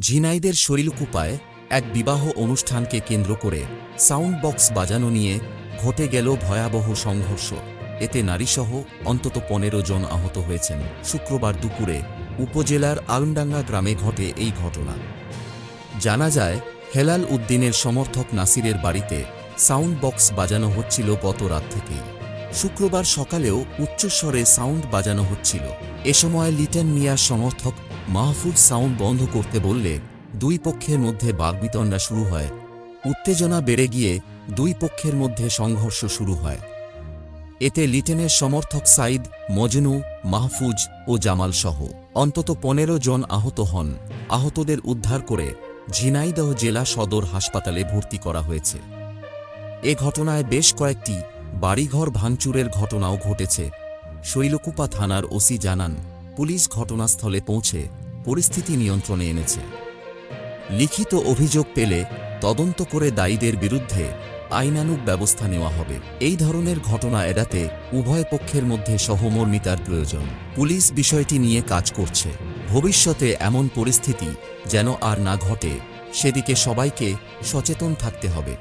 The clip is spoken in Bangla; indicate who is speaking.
Speaker 1: ঝিনাইদের শরীলকুপায় এক বিবাহ অনুষ্ঠানকে কেন্দ্র করে সাউন্ড বক্স বাজানো নিয়ে ঘটে গেল ভয়াবহ সংঘর্ষ। এতে নারীসহ অন্তত পনেরো জন আহত হয়েছেন। শুক্রবার দুপুরে উপজেলার আলমডাঙ্গা গ্রামে ঘটে এই ঘটনা। জানা যায়, হেলাল উদ্দিনের সমর্থক নাসিরের বাড়িতে সাউন্ড বক্স বাজানো হচ্ছিল গত রাত থেকেই। শুক্রবার সকালেও উচ্চস্বরে সাউন্ড বাজানো হচ্ছিল। এ সময় লিটন মিয়ার সমর্থক মাহফুজ সাউন্ড বন্ধ করতে বললে দুই পক্ষের মধ্যে বাগবিতণ্ডা শুরু হয়। উত্তেজনা বেড়ে গিয়ে দুই পক্ষের মধ্যে সংঘর্ষ শুরু হয়। এতে লিটেনের সমর্থক সাইদ, মজনু, মাহফুজ ও জামাল সহ অন্তত পনেরো জন আহত হন। আহতদের উদ্ধার করে ঝিনাইদহ জেলা সদর হাসপাতালে ভর্তি করা হয়েছে। এ ঘটনায় বেশ কয়েকটি বাড়িঘর ভাঙচুরের ঘটনাও ঘটেছে। শৈলকুপা থানার ওসি জানান, পুলিশ ঘটনাস্থলে পৌঁছে পরিস্থিতি নিয়ন্ত্রণে এনেছে। লিখিত অভিযোগ পেলে তদন্ত করে দায়ীদের বিরুদ্ধে আইনানুগ ব্যবস্থা নেওয়া হবে। এই ধরনের ঘটনা এড়াতে উভয় পক্ষের মধ্যে সহমর্মিতার প্রয়োজন। পুলিশ বিষয়টি নিয়ে কাজ করছে। ভবিষ্যতে এমন পরিস্থিতি যেন আর না ঘটে, সেদিকে সবাইকে সচেতন থাকতে হবে।